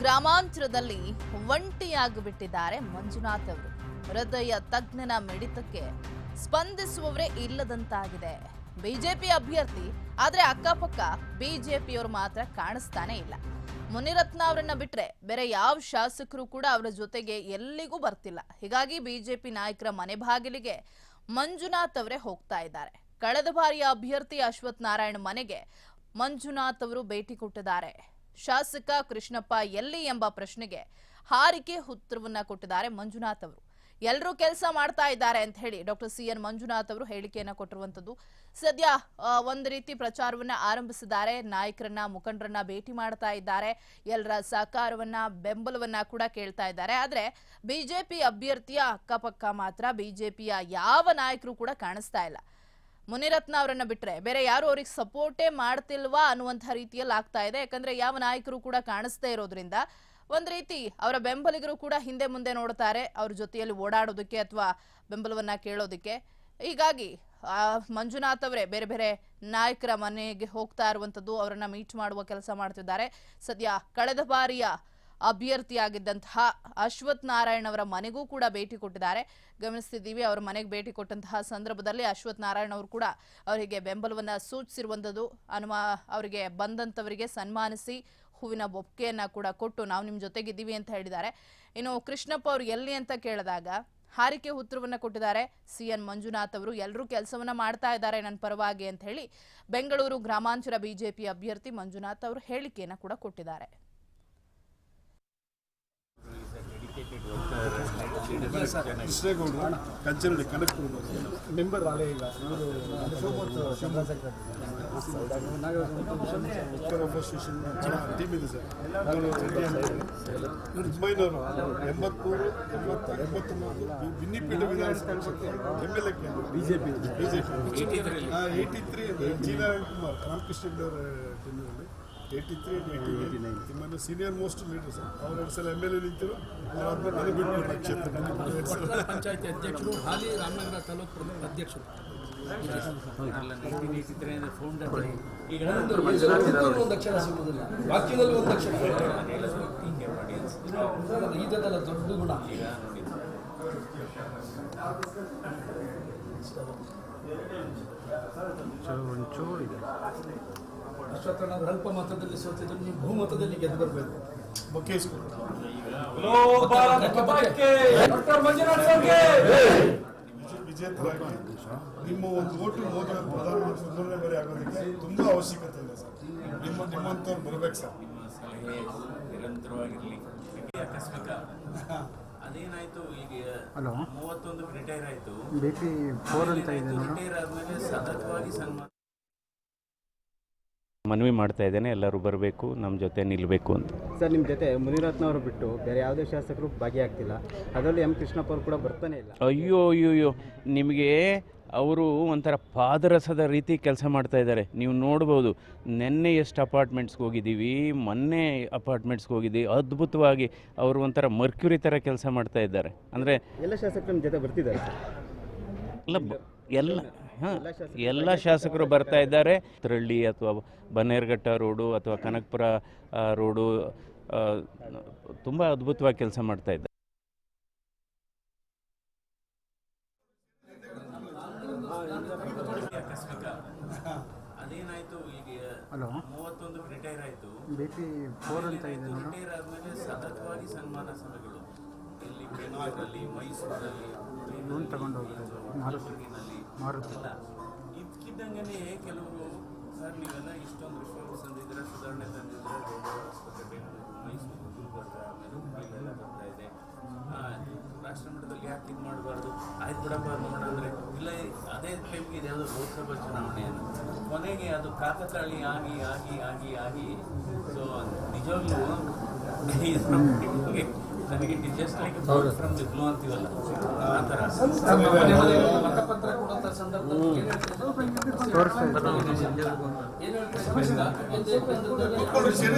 ಗ್ರಾಮಾಂತರದಲ್ಲಿ ಒಂಟಿಯಾಗಿಬಿಟ್ಟಿದ್ದಾರೆ ಮಂಜುನಾಥ್ ಅವರು. ಹೃದಯ ತಜ್ಞನ ಮಿಡಿತಕ್ಕೆ ಸ್ಪಂದಿಸುವವರೇ ಇಲ್ಲದಂತಾಗಿದೆ. ಬಿಜೆಪಿ ಅಭ್ಯರ್ಥಿ, ಆದ್ರೆ ಅಕ್ಕಪಕ್ಕ ಬಿಜೆಪಿಯವರು ಮಾತ್ರ ಕಾಣಿಸ್ತಾನೆ ಇಲ್ಲ. ಮುನಿರತ್ನ ಅವರನ್ನ ಬಿಟ್ರೆ ಬೇರೆ ಯಾವ ಶಾಸಕರು ಕೂಡ ಅವರ ಜೊತೆಗೆ ಎಲ್ಲಿಗೂ ಬರ್ತಿಲ್ಲ. ಹೀಗಾಗಿ ಬಿಜೆಪಿ ನಾಯಕರ ಮನೆ ಬಾಗಿಲಿಗೆ ಮಂಜುನಾಥ್ ಅವರೇ ಹೋಗ್ತಾ ಇದ್ದಾರೆ. ಕಳೆದ ಬಾರಿಯ ಅಭ್ಯರ್ಥಿ ಅಶ್ವಥ್ ನಾರಾಯಣ್ ಮನೆಗೆ ಮಂಜುನಾಥ್ ಅವರು ಭೇಟಿ ಕೊಟ್ಟಿದ್ದಾರೆ. ಶಾಸಕ ಕೃಷ್ಣಪ್ಪ ಎಲ್ಲಿ ಎಂಬ ಪ್ರಶ್ನೆಗೆ ಹಾರಿಕೆ ಉತ್ತರವನ್ನ ಕೊಟ್ಟಿದ್ದಾರೆ ಮಂಜುನಾಥ್ ಅವರು. ಎಲ್ಲರೂ ಕೆಲಸ ಮಾಡ್ತಾ ಇದ್ದಾರೆ ಅಂತ ಹೇಳಿ ಡಾಕ್ಟರ್ ಸಿ ಎನ್ ಮಂಜುನಾಥ್ ಅವರು ಹೇಳಿಕೆಯನ್ನ ಕೊಟ್ಟಿರುವಂತದ್ದು. ಸದ್ಯ ಒಂದು ರೀತಿ ಪ್ರಚಾರವನ್ನ ಆರಂಭಿಸಿದ್ದಾರೆ. ನಾಯಕರನ್ನ, ಮುಖಂಡರನ್ನ ಭೇಟಿ ಮಾಡ್ತಾ ಇದ್ದಾರೆ. ಎಲ್ಲರ ಸಹಕಾರವನ್ನ, ಬೆಂಬಲವನ್ನ ಕೂಡ ಕೇಳ್ತಾ ಇದ್ದಾರೆ. ಆದ್ರೆ ಬಿಜೆಪಿ ಅಭ್ಯರ್ಥಿಯ ಅಕ್ಕಪಕ್ಕ ಮಾತ್ರ ಬಿಜೆಪಿಯ ಯಾವ ನಾಯಕರು ಕೂಡ ಕಾಣಿಸ್ತಾ ಇಲ್ಲ. ಮುನಿರತ್ನ ಅವರನ್ನ ಬಿಟ್ರೆ ಬೇರೆ ಯಾರು ಅವ್ರಿಗೆ ಸಪೋರ್ಟೇ ಮಾಡ್ತಿಲ್ವಾ ಅನ್ನುವಂಥ ರೀತಿಯಲ್ಲಿ ಆಗ್ತಾ ಇದೆ. ಯಾಕಂದ್ರೆ ಯಾವ ನಾಯಕರು ಕೂಡ ಕಾಣಿಸ್ತಾ ಇರೋದ್ರಿಂದ ಒಂದ್ ರೀತಿ ಅವರ ಬೆಂಬಲಿಗರು ಕೂಡ ಹಿಂದೆ ಮುಂದೆ ನೋಡ್ತಾರೆ ಅವ್ರ ಜೊತೆಯಲ್ಲಿ ಓಡಾಡೋದಕ್ಕೆ ಅಥವಾ ಬೆಂಬಲವನ್ನ ಕೇಳೋದಕ್ಕೆ. ಹೀಗಾಗಿ ಆ, ಮಂಜುನಾಥ್ ಅವರೇ ಬೇರೆ ಬೇರೆ ನಾಯಕರ ಮನೆಗೆ ಹೋಗ್ತಾ ಇರುವಂತದ್ದು ಅವರನ್ನ ಮೀಟ್ ಮಾಡುವ ಕೆಲಸ ಮಾಡ್ತಿದ್ದಾರೆ. ಸದ್ಯ ಕಳೆದ ಬಾರಿಯ ಅಭ್ಯರ್ಥಿಯಾಗಿದ್ದಂತಹ ಅಶ್ವಥ್ ನಾರಾಯಣ್ ಅವರ ಮನೆಗೂ ಕೂಡ ಭೇಟಿ ಕೊಟ್ಟಿದ್ದಾರೆ. ಗಮನಿಸ್ತಿದ್ದೀವಿ, ಅವರ ಮನೆಗೆ ಭೇಟಿ ಕೊಟ್ಟಂತಹ ಸಂದರ್ಭದಲ್ಲಿ ಅಶ್ವಥ್ ನಾರಾಯಣ್ ಅವರು ಕೂಡ ಅವರಿಗೆ ಬೆಂಬಲವನ್ನ ಸೂಚಿಸಿರುವಂಥದ್ದು ಅನುಮ, ಅವರಿಗೆ ಬಂದಂಥವರಿಗೆ ಸನ್ಮಾನಿಸಿ ಹೂವಿನ ಬೊಕ್ಕೆಯನ್ನು ಕೂಡ ಕೊಟ್ಟು ನಾವು ನಿಮ್ಮ ಜೊತೆಗಿದ್ದೀವಿ ಅಂತ ಹೇಳಿದ್ದಾರೆ. ಇನ್ನು ಕೃಷ್ಣಪ್ಪ ಅವರು ಎಲ್ಲಿ ಅಂತ ಕೇಳಿದಾಗ, ಹಾರಿಕೆ ಉತ್ತರವನ್ನ ಕೊಟ್ಟಿದ್ದಾರೆ. ಸಿ ಎನ್ ಮಂಜುನಾಥ್ ಅವರು ಎಲ್ಲರೂ ಕೆಲಸವನ್ನ ಮಾಡ್ತಾ ಇದ್ದಾರೆ ನನ್ನ ಪರವಾಗಿ ಅಂತ ಹೇಳಿ, ಬೆಂಗಳೂರು ಗ್ರಾಮಾಂತರ ಬಿಜೆಪಿ ಅಭ್ಯರ್ಥಿ ಮಂಜುನಾಥ್ ಅವರು ಹೇಳಿಕೆಯನ್ನ ಕೂಡ ಕೊಟ್ಟಿದ್ದಾರೆ. ಕೃಷ್ಣೇಗೌಡರು ಕನೆಕ್ಟ್ ಕನಕಪುರ ಮೆಂಬರ್ ರಾಲೇ ಇಲ್ಲ ಇವರು ಅಸೋಸಿಯೇಷನ್ ಟೀಮ್ ಇದೆ ಸರ್ ಹುಮ್ಮೈನವರು ಎಂಬತ್ಮೂರು ಎಂಬತ್ತು ಎಂಬತ್ತೊಂಬತ್ತು ಬಿನ್ನಿಪೇಟೆ ವಿಧಾನಸಭೆ M L A BJP BJP eighty three ಜೀನಾರಾಯಣ್ Kumar ರಾಮಕೃಷ್ಣಗೌಡರ ಟೀಮ್ನಲ್ಲಿ ಏಯ್ಟಿ ತ್ರೀ ಏಯ್ಟಿ ನೈನ್ ನಿಮ್ಮನ್ನು ಸೀನಿಯರ್ ಮೋಸ್ಟ್ ಲೀಡರ್ ಸರ್ ಅವ್ರು ಎರಡು ಸಲ ಎಂ ಎಲ್ ಎ ನಿಂತಿರು ನನಗೆ ಬಿಟ್ಬಿಟ್ರು ಕ್ಷೇತ್ರ ಪಂಚಾಯತಿ ಅಧ್ಯಕ್ಷರು ಹಾಲಿ ರಾಮನಗರ ತಾಲೂಕು ಪ್ರಮುಖ ಅಧ್ಯಕ್ಷರು. ಈಗ ಒಂದು ಅಕ್ಷರ ಸಿಗುವುದಿಲ್ಲ ವಾಕ್ಯದಲ್ಲಿ ಒಂದು ಅಕ್ಷರ ಇದೆಲ್ಲ ದೊಡ್ಡ ಗುಣ ಅಶ್ವತ್ಥನಾಥ್ ಅಲ್ಪ ಮತದಲ್ಲಿ ಸೋತಿದ್ರು ನೀವು ಬಹುಮತದಲ್ಲಿ ಗೆದ್ದು ಬರಬೇಕು. ಬೊಕ್ಕೆ ಇಸ್ಕೊಂಡು. ವಿಜೇತರಾಗಿ ನಿಮ್ಮ ಒಂದು ಓಟು ಮೋದಿ ಅವರು ಪ್ರಧಾನಮಂತ್ರಿ ಮೊದಲನೇ ಬಾರಿ ಆಗೋದಕ್ಕೆ ತುಂಬಾ ಅವಶ್ಯಕತೆ ಇದೆ ಸರ್. ನಿಮ್ಮ ನಿಮ್ಮಂಥವ್ರು ಬರ್ಬೇಕು ಸರ್. ನಿಮ್ಮ ಸಲಹೆ ನಿರಂತರವಾಗಿರಲಿ ಆಕಸ್ಮಿಕ ಅದೇನಾಯ್ತು ಈಗ ಮೂವತ್ತೊಂದು ರಿಟೈರ್ ಆಯ್ತು ಬೇಟಿ ಫೋರ್ ಅಂತ ಇದೆ ನೋಡು. ರಿಟೈರ್ ಆದ್ಮೇಲೆ ಸತತವಾಗಿ ಸನ್ಮಾನ ಮನವಿ ಮಾಡ್ತಾ ಇದ್ದೇನೆ ಎಲ್ಲರೂ ಬರಬೇಕು ನಮ್ಮ ಜೊತೆ ನಿಲ್ಲಬೇಕು ಅಂತ. ಸರ್ ನಿಮ್ಮ ಜೊತೆ ಮುನಿರತ್ನ ಅವರು ಬಿಟ್ಟು ಬೇರೆ ಯಾವುದೇ ಶಾಸಕರು ಭಾಗಿಯಾಗ್ತಿಲ್ಲ. ಅದರಲ್ಲಿ ಎಂ ಕೃಷ್ಣಪ್ಪ ಅವರು ಕೂಡ ಬರ್ತಾನೆ ಇಲ್ಲ. ಅಯ್ಯೋ ಅಯ್ಯೋ ಅಯ್ಯೋ. ನಿಮಗೆ ಅವರು ಒಂಥರ ಪಾದರಸದ ರೀತಿ ಕೆಲಸ ಮಾಡ್ತಾ ಇದ್ದಾರೆ. ನೀವು ನೋಡ್ಬೋದು ನಿನ್ನೆ ಎಷ್ಟು ಅಪಾರ್ಟ್ಮೆಂಟ್ಸ್ಗೆ ಹೋಗಿದ್ದೀವಿ ಮೊನ್ನೆ ಅಪಾರ್ಟ್ಮೆಂಟ್ಸ್ಗೆ ಹೋಗಿದ್ದೀವಿ. ಅದ್ಭುತವಾಗಿ ಅವರು ಒಂಥರ ಮರ್ಕ್ಯುರಿ ಥರ ಕೆಲಸ ಮಾಡ್ತಾ ಇದ್ದಾರೆ. ಅಂದರೆ ಎಲ್ಲ ಶಾಸಕರ ನಿಮ್ಮ ಜೊತೆ ಬರ್ತಿದ್ದಾರೆ ಎಲ್ಲ ಎಲ್ಲ ಹಾಂ ಎಲ್ಲ ಶಾಸಕರು ಬರ್ತಾ ಇದ್ದಾರೆ. ತ್ರಳ್ಳಿ ಅಥವಾ ಬನ್ನೇರ್ಘಟ್ಟ ರೋಡು ಅಥವಾ ಕನಕಪುರ ರೋಡು ತುಂಬ ಅದ್ಭುತವಾಗಿ ಕೆಲಸ ಮಾಡ್ತಾ ಇದ್ದಾರೆ. ಆಕಸ್ಮಿಕ ಅದೇನಾಯ್ತು ಈಗ ಹಲೋ. ಮೂವತ್ತೊಂದು ರಿಟೈರ್ ಆಯ್ತು. ಪಿ ಫೋರ್ ಅಂತ ಇದೆ ರಿಟೈರ್ ಆದ್ಮೇಲೆ ಸತತವಾಗಿ ಸನ್ಮಾನ ಸಭೆಗಳು. ಇಲ್ಲಿ ಬೆಂಗಳೂರಲ್ಲಿ ಮೈಸೂರಲ್ಲಿ ಲೋನ್ ತಗೊಂಡು ಹೋಗಿರೋದು ಮಾರುತಿ ಮಾರುತಿ ಇದ್ಕಿದ್ದಂಗೆ ಕೆಲವರು ಸರ್ ನೀವೆಲ್ಲ ಇಷ್ಟೊಂದು ರಿಫಾರ್ಮ್ಸ್ ತಂದಿದ್ರೆ ಸುಧಾರಣೆ ತಂದಿದ್ರೆ ಆಸ್ಪತ್ರೆ ಮೈಸೂರು ಗುಲ್ಬರ್ಗ ಆಮೇಲೆ ಹುಬ್ಳಿಲೆಲ್ಲ ಬರ್ತಾ ಇದೆ. ರಾಷ್ಟ್ರ ಮಟ್ಟದಲ್ಲಿ ಯಾಕೆ ಇದು ಮಾಡಬಾರ್ದು? ಆಯ್ತು ಬಿಡಪ್ಪ ನೋಡೋಣ ಅಂದರೆ ಇಲ್ಲ ಅದೇ ಟೈಮ್ಗೆ ಇದೆಲ್ಲ ಲೋಕಸಭಾ ಚುನಾವಣೆ ಅಂತ. ಕೊನೆಗೆ ಅದು ಕಾಕತಾಳಿ ಆಗಿ ಆಗಿ ಆಗಿ ಆಗಿ ಸೊ ನಿಜವಾಗ್ಲೂ ನನಗೆ digest like from the blue ಅಂತೀವಲ್ಲ? ಆ ಥರ. ಸಂದರ್ಭದಲ್ಲಿ ಏನ್ ಹೇಳ್ತಾರೆ?